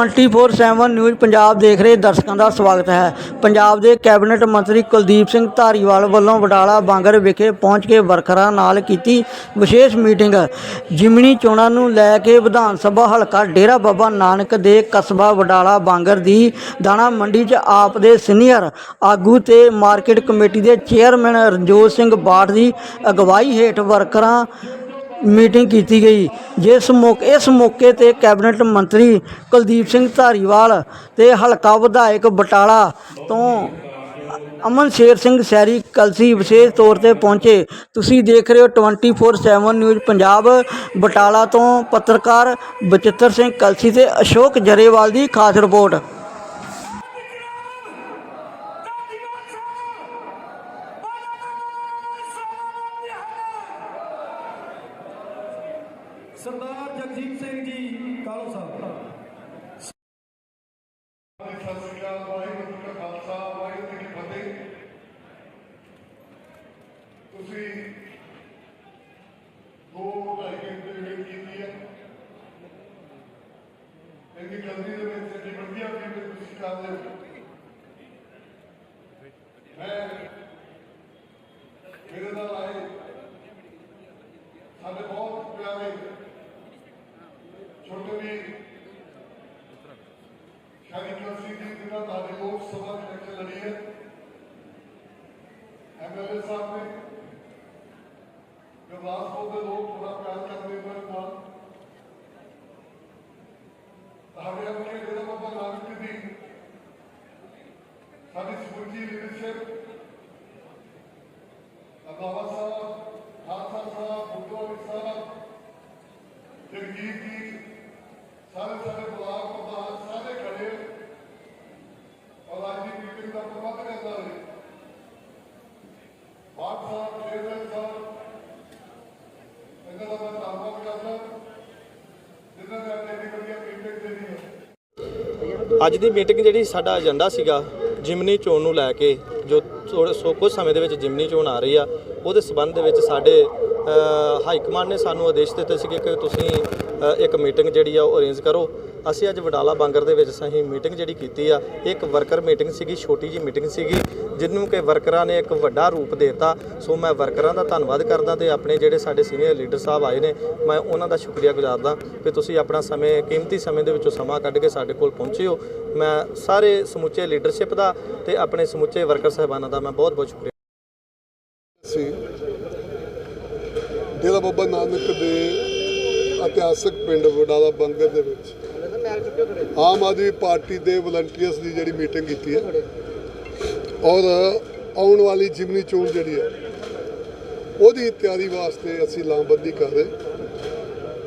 24/7 news Punjab ਦੇਖ ਰਹੇ ਦਰਸ਼ਕਾਂ ਦਾ ਸਵਾਗਤ ਹੈ। ਪੰਜਾਬ ਦੇ ਕੈਬਨਿਟ ਮੰਤਰੀ ਕੁਲਦੀਪ ਸਿੰਘ ਧਾਰੀਵਾਲ ਵੱਲੋਂ ਵਡਾਲਾ ਬਾਂਗਰ ਵਿਖੇ ਪਹੁੰਚ ਕੇ ਵਰਕਰਾਂ ਨਾਲ ਕੀਤੀ ਵਿਸ਼ੇਸ਼ ਮੀਟਿੰਗ। ਜਿਮਣੀ ਚੋਣਾਂ ਨੂੰ ਲੈ ਕੇ ਵਿਧਾਨ ਸਭਾ ਹਲਕਾ ਡੇਰਾ ਬਾਬਾ ਨਾਨਕ ਦੇ ਕਸਬਾ ਵਡਾਲਾ ਬਾਂਗਰ ਦੀ ਦਾਣਾ ਮੰਡੀ 'ਚ ਆਪ ਦੇ ਸੀਨੀਅਰ ਆਗੂ ਤੇ ਮਾਰਕੀਟ ਕਮੇਟੀ ਦੇ ਚੇਅਰਮੈਨ ਰਣਜੋਤ ਸਿੰਘ ਬਾਠ ਦੀ ਅਗਵਾਈ ਹੇਠ ਵਰਕਰਾਂ ਮੀਟਿੰਗ ਕੀਤੀ ਗਈ, ਜਿਸ ਮੌਕੇ, ਇਸ ਮੌਕੇ ਤੇ ਕੈਬਨਿਟ ਮੰਤਰੀ ਕੁਲਦੀਪ ਸਿੰਘ ਧਾਰੀਵਾਲ ਤੇ ਹਲਕਾ ਵਿਧਾਇਕ ਬਟਾਲਾ ਤੋਂ ਅਮਨ ਸ਼ੇਰ ਸਿੰਘ ਸੈਰੀ ਕਲਸੀ ਵਿਸ਼ੇਸ਼ ਤੌਰ ਤੇ ਪਹੁੰਚੇ। ਤੁਸੀਂ ਦੇਖ ਰਹੇ ਹੋ 24/7 ਨਿਊਜ਼ ਪੰਜਾਬ, ਬਟਾਲਾ ਤੋਂ ਪੱਤਰਕਾਰ ਬਚਿੱਤਰ ਸਿੰਘ ਕਲਸੀ ਤੇ ਅਸ਼ੋਕ ਜਰੇਵਾਲ ਦੀ ਖਾਸ ਰਿਪੋਰਟ। ਸਰਦਾਰ ਜਗਜੀਤ ਸਿੰਘ ਜੀ, ਕਾਲੋ ਸਾਹਿਬ। ਸਤਿ ਸ੍ਰੀ ਅਕਾਲ ਵਾਹਿਗੁਰੂ ਜੀ ਕਾ ਖਾਲਸਾ ਵਾਹਿਗੁਰੂ ਜੀ ਕੀ ਫਤਿਹ ਤੁਸੀਂ ਦੋ ਢਾਈ ਘੰਟੇ ਵੇਟ ਕੀਤੀ ਹੈ। ਇੰਨੀ ਜਲਦੀ ਦੇ ਵਿੱਚ ਇੰਨੀ ਵਧੀਆ ਫੀਲਡ ਤੁਸੀਂ ਕਰਦੇ ਹੋ। ਮੈਂ ਮੇਰੇ ਨਾਲ ਆਏ ਸਾਡੇ ਬਹੁਤ ਪਿਆਰੇ ਛੋਟੇ ਵੀਰ ਸ਼ਾਦੀ ਕਲਸੀ ਜੀ ਜਿਹੜਾ ਤੁਹਾਡੇ ਲੋਕ ਸਭਾ ਦੇ ਵਿੱਚ ਲੜੀ ਹੈ ਐਮਐਲਏ ਸਾਹਿਬ ਨੇ ਗੁਰਦਾਸਪੁਰ ਦੇ ਲੋਕ ਬੜਾ ਪਿਆਰ ਕਰਦੇ ਨੇ ਨਾਲ ਤੁਹਾਡੇ ਆਪਣੇ ਜਿਹੜਾ ਬਾਬਾ ਨਾਨਕ ਦੀ ਸਾਡੀ ਸਮੁੱਚੀ ਲੀਡਰਸ਼ਿਪ ਅਬਾਵਾ ਸਾਹਿਬ ਖਾਲਸਾ ਸਾਹਿਬ ਬੁੱਧਵਾਲੀ ਸਾਹਿਬ ਜਗਜੀਤ ਜੀ ਸਾਰੇ ਸਾਡੇ ਬਲਾਕ ਪ੍ਰਧਾਨ ਸਾਰੇ ਖੜੇ ਔਰ ਅੱਜ ਦੀ ਮੀਟਿੰਗ ਦਾ ਪ੍ਰਬੰਧ ਕਰਦਾ ਹੈ। ਬਾਦ ਸਾਹਿਬ ਚੇਅਰਮੈਨ ਸਾਹਿਬ, ਇਹਨਾਂ ਦਾ ਮੈਂ ਧੰਨਵਾਦ ਕਰਦਾ, ਜਿਨ੍ਹਾਂ ਨੇ ਅੱਜ ਇੰਨੀ ਅੱਜ ਦੀ ਮੀਟਿੰਗ ਜਿਹੜੀ ਸਾਡਾ ਏਜੰਡਾ ਸੀਗਾ ਜਿਮਨੀ ਚੋਣ ਨੂੰ ਲੈ ਕੇ ਜੋ ਥੋੜੇ ਸੋ ਕੁਝ ਸਮੇਂ ਦੇ ਵਿੱਚ ਜਿਮਨੀ ਚੋਣ ਆ ਰਹੀ ਆ, ਉਹਦੇ ਸਬੰਧ ਦੇ ਵਿੱਚ ਸਾਡੇ ਹਾਈ ਕਮਾਂਡ ਨੇ ਸਾਨੂੰ ਆਦੇਸ਼ ਦਿੱਤੇ ਸੀਗੇ ਕਿ ਤੁਸੀਂ ਇੱਕ ਮੀਟਿੰਗ ਜਿਹੜੀ ਆ ਉਹ ਅਰੇਂਜ ਕਰੋ। ਅਸੀਂ ਅੱਜ ਵਡਾਲਾ ਬਾਂਗਰ ਦੇ ਵਿੱਚ ਸਹੀ ਮੀਟਿੰਗ ਜਿਹੜੀ ਕੀਤੀ ਆ, ਇੱਕ ਵਰਕਰ ਮੀਟਿੰਗ ਸੀਗੀ, ਛੋਟੀ ਜੀ ਮੀਟਿੰਗ ਸੀਗੀ, ਜਿਹਨੂੰ ਕਿ ਵਰਕਰਾਂ ਨੇ ਇੱਕ ਵੱਡਾ ਰੂਪ ਦਿੱਤਾ। ਸੋ ਮੈਂ ਵਰਕਰਾਂ ਦਾ ਧੰਨਵਾਦ ਕਰਦਾ ਤੇ ਆਪਣੇ ਜਿਹੜੇ ਸਾਡੇ ਸੀਨੀਅਰ ਲੀਡਰ ਸਾਹਿਬ ਆਏ ਨੇ, ਮੈਂ ਉਹਨਾਂ ਦਾ ਸ਼ੁਕਰੀਆ ਗੁਜ਼ਾਰਦਾ ਕਿ ਤੁਸੀਂ ਆਪਣਾ ਸਮੇਂ, ਕੀਮਤੀ ਸਮੇਂ ਦੇ ਵਿੱਚੋਂ ਸਮਾਂ ਕੱਢ ਕੇ ਸਾਡੇ ਕੋਲ ਪਹੁੰਚੇ ਹੋ। ਮੈਂ ਸਾਰੇ ਸਮੁੱਚੇ ਲੀਡਰਸ਼ਿਪ ਦਾ ਤੇ ਆਪਣੇ ਸਮੁੱਚੇ ਵਰਕਰ ਸਾਹਿਬਾਨਾਂ ਦਾ ਮੈਂ ਬਹੁਤ ਬਹੁਤ ਸ਼ੁਕਰੀਆ। ਸੀ। ਡੇਰਾ ਬਾਬਾ ਨਾਨਕ ਦੇ ਇਤਿਹਾਸਕ ਪਿੰਡ ਵਡਾਲਾ ਬੰਗਰ ਦੇ ਵਿੱਚ। ਆਮ ਆਦਮੀ ਪਾਰਟੀ ਦੇ ਵਲੰਟੀਅਰਸ ਦੀ ਜਿਹੜੀ ਮੀਟਿੰਗ ਕੀਤੀ ਹੈ। ਔਰ ਆਉਣ ਵਾਲੀ ਜਿਮਨੀ ਚੋਣ ਜਿਹੜੀ ਹੈ, ਉਹਦੀ ਤਿਆਰੀ ਵਾਸਤੇ ਅਸੀਂ ਲਾਮਬੰਦੀ ਕਰ ਰਹੇ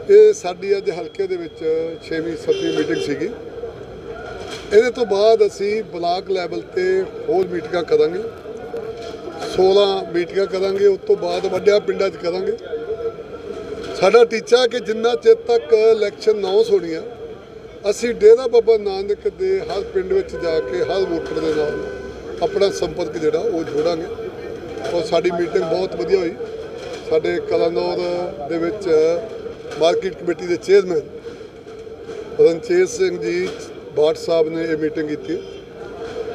ਇਹ ਸਾਡੀ ਅੱਜ ਹਲਕੇ ਦੇ ਵਿੱਚ 6ਵੀਂ 7ਵੀਂ ਮੀਟਿੰਗ ਸੀਗੀ। ਇਹਦੇ ਤੋਂ ਬਾਅਦ ਅਸੀਂ ਬਲਾਕ ਲੈਵਲ ਤੇ ਹੋਰ ਮੀਟਿੰਗਾਂ ਕਰਾਂਗੇ। 16 ਮੀਟਿੰਗਾਂ ਕਰਾਂਗੇ, ਉਸ ਤੋਂ ਬਾਅਦ ਵੱਡਿਆਂ ਪਿੰਡਾਂ 'ਚ ਕਰਾਂਗੇ। ਸਾਡਾ ਟੀਚਾ ਕਿ ਜਿੰਨਾ ਚਿਰ ਤੱਕ ਇਲੈਕਸ਼ਨ ਨਾ ਹੋਣੀਆਂ, ਅਸੀਂ ਡੇਰਾ ਬਾਬਾ ਨਾਨਕ ਦੇ ਹਰ ਪਿੰਡ ਵਿੱਚ ਜਾ ਕੇ ਹਰ ਵੋਟਰ ਦੇ ਨਾਲ ਆਪਣਾ ਸੰਪਰਕ ਜਿਹੜਾ ਉਹ ਜੋੜਾਂਗੇ। ਔਰ ਸਾਡੀ ਮੀਟਿੰਗ ਬਹੁਤ ਵਧੀਆ ਹੋਈ। ਸਾਡੇ ਕਲਾਨੌਰ ਦੇ ਵਿੱਚ ਮਾਰਕੀਟ ਕਮੇਟੀ ਦੇ ਚੇਅਰਮੈਨ ਰਣਚੇਤ ਸਿੰਘ ਜੀ ਬਾਟ ਸਾਹਿਬ ਨੇ ਇਹ ਮੀਟਿੰਗ ਕੀਤੀ।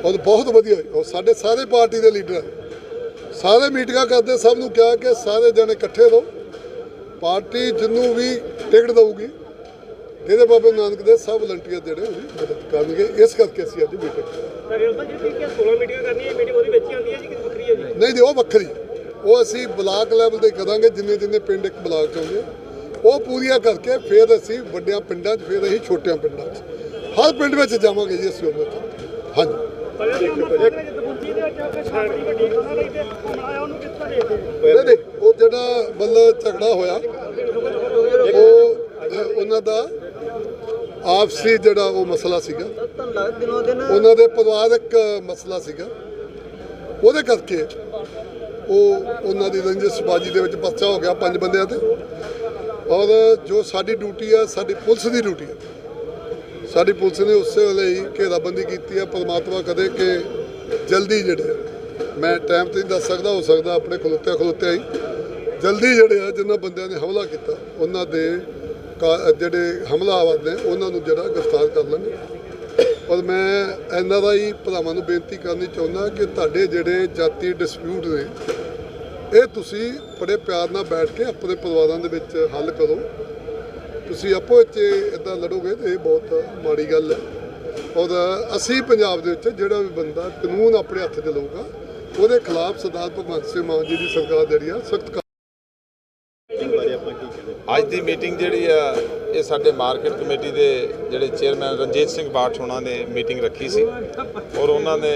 ਔਰ ਬਹੁਤ ਵਧੀਆ ਹੋਈ। ਔਰ ਸਾਡੇ ਸਾਰੇ ਪਾਰਟੀ ਦੇ ਲੀਡਰ ਆਏ ਸਾਰੇ ਮੀਟਿੰਗਾਂ ਕਰਦੇ ਸਭ ਨੂੰ ਕਿਹਾ ਕਿ ਸਾਰੇ ਜਣੇ ਇਕੱਠੇ ਰਹੋ। ਪਾਰਟੀ ਜਿਹਨੂੰ ਵੀ ਟਿਕਟ ਦਊਗੀ ਇਹਦੇ ਬਾਬੇ ਨਾਨਕ ਦੇ ਸਭ ਵਲੰਟੀਅਰ ਜਿਹੜੇ ਉਹਦੀ ਮਦਦ ਕਰਨਗੇ। ਇਸ ਕਰਕੇ ਅਸੀਂ ਅੱਜ ਮੀਟਿੰਗ ਰੇਲ ਸਾਹਿਬ ਜੀ ਠੀਕ ਹੈ 16 ਮੀਟਿੰਗ ਕਰਨੀ ਹੈ ਮੀਟਿੰਗ ਉਹਦੀ ਵਿੱਚ ਹੀ ਆਉਂਦੀ ਹੈ ਜੀ ਕਿ ਵੱਖਰੀ ਹੈ ਜੀ? ਨਹੀਂ ਜੀ ਉਹ ਵੱਖਰੀ। ਉਹ ਅਸੀਂ ਬਲਾਕ ਲੈਵਲ ਤੇ ਕਰਾਂਗੇ ਜਿੰਨੇ ਜਿੰਨੇ ਪਿੰਡ ਇੱਕ ਬਲਾਕ ਚ ਆਉਂਦੇ ਉਹ ਪੂਰੀਆਂ ਕਰਕੇ ਫਿਰ ਅਸੀਂ ਵੱਡਿਆਂ ਪਿੰਡਾਂ 'ਚ ਫਿਰ ਅਸੀਂ ਛੋਟਿਆਂ ਪਿੰਡਾਂ 'ਚ। ਹਰ ਪਿੰਡ ਵਿੱਚ ਜਾਵਾਂਗੇ ਜੀ ਅਸੀਂ ਉਹਦੇ ਤੇ ਹਾਂਜੀ। ਨਹੀਂ ਨਹੀਂ, ਉਹ ਜਿਹੜਾ ਮਤਲਬ ਝਗੜਾ ਹੋਇਆ, ਉਹ ਉਹਨਾਂ ਦਾ ਆਪਸੀ ਜਿਹੜਾ ਉਹ ਮਸਲਾ ਸੀਗਾ। ਉਹਨਾਂ ਦੇ ਪਰਿਵਾਰਕ ਮਸਲਾ ਸੀਗਾ। ਉਹਦੇ ਕਰਕੇ ਉਹ ਉਹਨਾਂ ਦੀ ਰੰਜਿਸ਼ਬਾਜੀ ਦੇ ਵਿੱਚ ਬੱਚਾ ਹੋ ਗਿਆ ਪੰਜ ਬੰਦਿਆਂ ਤੇ। ਔਰ ਜੋ ਸਾਡੀ ਡਿਊਟੀ ਆ, ਸਾਡੀ ਪੁਲਿਸ ਦੀ ਡਿਊਟੀ ਆ। ਸਾਡੀ ਪੁਲਿਸ ਨੇ ਉਸੇ ਵੇਲੇ ਹੀ ਘੇਰਾਬੰਦੀ ਕੀਤੀ ਆ, ਪਰਮਾਤਮਾ ਕਦੇ ਕਿ ਜਲਦੀ ਜਿਹੜੇ ਆ, ਮੈਂ ਟਾਈਮ ਤੇ ਨਹੀਂ ਦੱਸ ਸਕਦਾ ਹੋ ਸਕਦਾ ਆਪਣੇ ਖਲੋਤੇ ਖਲੋਤੇ ਹੀ ਜਲਦੀ ਜਿਹੜੇ ਆ ਜਿਨ੍ਹਾਂ ਬੰਦਿਆਂ ਨੇ ਹਮਲਾ ਕੀਤਾ ਉਹਨਾਂ ਦੇ ਕਾ- ਜਿਹੜੇ ਹਮਲਾਵਰ ਨੇ ਉਹਨਾਂ ਨੂੰ ਜਿਹੜਾ ਗ੍ਰਿਫਤਾਰ ਕਰ ਲਾਂਗੇ ਔਰ ਮੈਂ ਇਹਨਾਂ ਦਾ ਹੀ ਭਰਾਵਾਂ ਨੂੰ ਬੇਨਤੀ ਕਰਨੀ ਚਾਹੁੰਦਾ ਕਿ ਤੁਹਾਡੇ ਜਿਹੜੇ ਜਾਤੀ ਡਿਸਪਿਊਟ ਨੇ ਇਹ ਤੁਸੀਂ ਬੜੇ ਪਿਆਰ ਨਾਲ ਬੈਠ ਕੇ ਆਪਣੇ ਪਰਿਵਾਰਾਂ ਦੇ ਵਿੱਚ ਹੱਲ ਕਰੋ। ਤੁਸੀਂ ਆਪੋ ਵਿੱਚ ਇਦਾਂ ਲੜੋਗੇ ਤੇ ਇਹ ਬਹੁਤ ਮਾੜੀ ਗੱਲ ਹੈ। ਔਰ ਅਸੀਂ ਪੰਜਾਬ ਦੇ ਵਿੱਚ ਜਿਹੜਾ ਵੀ ਬੰਦਾ ਕਾਨੂੰਨ ਆਪਣੇ ਹੱਥ 'ਚ ਲਊਗਾ, ਉਹਦੇ ਖਿਲਾਫ ਸਰਦਾਰ ਭਗਵੰਤ ਸਿੰਘ ਮਾਨ ਜੀ ਦੀ ਸਰਕਾਰ ਜਿਹੜੀ ਆ, ਸਖਤ ਅੱਜ ਦੀ ਮੀਟਿੰਗ ਜਿਹੜੀ ਆ, ਇਹ ਸਾਡੇ ਮਾਰਕੀਟ ਕਮੇਟੀ ਦੇ ਜਿਹੜੇ ਚੇਅਰਮੈਨ ਰਣਜੀਤ ਸਿੰਘ ਬਾਠ ਹੋਣਾ ਨੇ ਮੀਟਿੰਗ ਰੱਖੀ ਸੀ। ਔਰ ਉਹਨਾਂ ਨੇ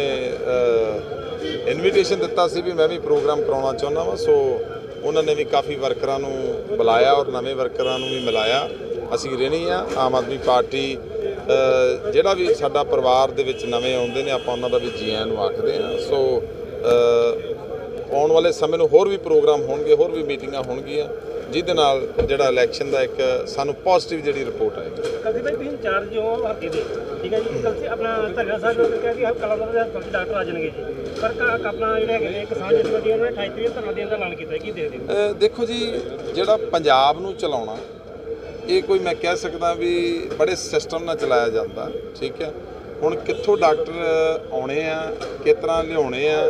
ਇਨਵੀਟੇਸ਼ਨ ਦਿੱਤਾ ਸੀ ਵੀ ਮੈਂ ਵੀ ਪ੍ਰੋਗਰਾਮ ਕਰਾਉਣਾ ਚਾਹੁੰਦਾ ਵਾਂ, ਸੋ ਉਹਨਾਂ ਨੇ ਵੀ ਕਾਫੀ ਵਰਕਰਾਂ ਨੂੰ ਬੁਲਾਇਆ ਔਰ ਨਵੇਂ ਵਰਕਰਾਂ ਨੂੰ ਵੀ ਮਿਲਾਇਆ। ਅਸੀਂ ਰਹਿਣੀ ਆ, ਆਮ ਆਦਮੀ ਪਾਰਟੀ ਜਿਹੜਾ ਵੀ ਸਾਡਾ ਪਰਿਵਾਰ ਦੇ ਵਿੱਚ ਨਵੇਂ ਆਉਂਦੇ ਨੇ ਆਪਾਂ ਉਹਨਾਂ ਦਾ ਵੀ ਜੀ ਆਇਆਂ ਨੂੰ ਆਖਦੇ ਆ ਸੋ ਆਉਣ ਵਾਲੇ ਸਮੇਂ ਨੂੰ ਹੋਰ ਵੀ ਪ੍ਰੋਗਰਾਮ ਹੋਣਗੇ ਹੋਰ ਵੀ ਮੀਟਿੰਗਾਂ ਹੋਣਗੀਆਂ ਜਿਹਦੇ ਨਾਲ ਜਿਹੜਾ ਇਲੈਕਸ਼ਨ ਦਾ ਇੱਕ ਸਾਨੂੰ ਪੋਜ਼ਿਟਿਵ ਜਿਹੜੀ ਰਿਪੋਰਟ ਆਏਗੀ। ਕਲਸੀ ਭਾਈ ਤੁਸੀਂ ਇੰਚਾਰਜ ਹੋ ਹੱਕੇ ਦੇ। ਠੀਕ ਹੈ ਜੀ? ਕਲਸੀ ਆਪਣਾ ਧਰਨਾ ਸਾਹਿਬ ਨੇ ਕਿਹਾ ਕਿ ਕਲਾ ਦਾ 'ਚ ਡਾਕਟਰ ਆ ਜਾਣਗੇ ਜੀ। ਪਰ ਕ- ਆਪਣਾ ਜਿਹੜੇ ਹੈਗੇ ਨੇ ਕਿਸਾਨ ਜਥੇਬੰਦੀਆਂ ਨੇ 28 ਤਰੀਕ ਧਰਨਾ ਦੇਣ ਦਾ ਐਲਾਨ ਕੀਤਾ ਹੈ। ਕੀ ਦੇਖਦੇ ਦੇਖੋ ਜੀ ਜਿਹੜਾ ਪੰਜਾਬ ਨੂੰ ਚਲਾਉਣਾ ਇਹ ਕੋਈ ਮੈਂ ਕਹਿ ਸਕਦਾ ਵੀ ਬੜੇ ਸਿਸਟਮ ਨਾਲ ਚਲਾਇਆ ਜਾਂਦਾ, ਠੀਕ ਹੈ। ਹੁਣ ਕਿੱਥੋਂ ਡਾਕਟਰ ਆਉਣੇ ਆ, ਕਿਸ ਤਰ੍ਹਾਂ ਲਿਆਉਣੇ ਆ,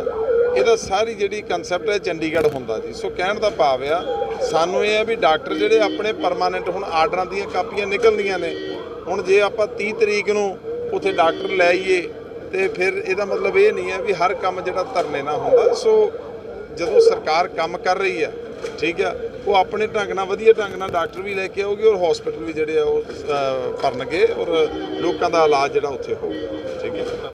ਇਹਦਾ ਸਾਰੀ ਜਿਹੜੀ ਕਨਸੈਪਟ ਹੈ ਚੰਡੀਗੜ੍ਹ ਹੁੰਦਾ ਜੀ। ਸੋ ਕਹਿਣ ਦਾ ਭਾਵ ਆ, ਸਾਨੂੰ ਇਹ ਆ ਵੀ ਡਾਕਟਰ ਜਿਹੜੇ ਆਪਣੇ ਪਰਮਾਨੈਂਟ ਹੁਣ ਆਰਡਰਾਂ ਦੀਆਂ ਕਾਪੀਆਂ ਨਿਕਲਦੀਆਂ ਨੇ, ਹੁਣ ਜੇ ਆਪਾਂ 30 ਤਰੀਕ ਨੂੰ ਉੱਥੇ ਡਾਕਟਰ ਲੈ ਆਈਏ, ਤੇ ਫਿਰ ਇਹਦਾ ਮਤਲਬ ਇਹ ਨਹੀਂ ਹੈ ਵੀ ਹਰ ਕੰਮ ਜਿਹੜਾ ਧਰਨੇ ਨਾਲ ਹੁੰਦਾ। ਸੋ ਜਦੋਂ ਸਰਕਾਰ ਕੰਮ ਕਰ ਰਹੀ ਆ, ਠੀਕ ਆ ਉਹ ਆਪਣੇ ਢੰਗ ਨਾਲ ਵਧੀਆ ਢੰਗ ਨਾਲ ਡਾਕਟਰ ਵੀ ਲੈ ਕੇ ਆਉਗੇ ਔਰ ਹਸਪੀਟਲ ਵੀ ਜਿਹੜੇ ਆ ਉਹ ਅ, ਭਰਨਗੇ ਔਰ ਲੋਕਾਂ ਦਾ ਇਲਾਜ ਜਿਹੜਾ ਉੱਥੇ ਹੋਊਗਾ। ਠੀਕ ਹੈ।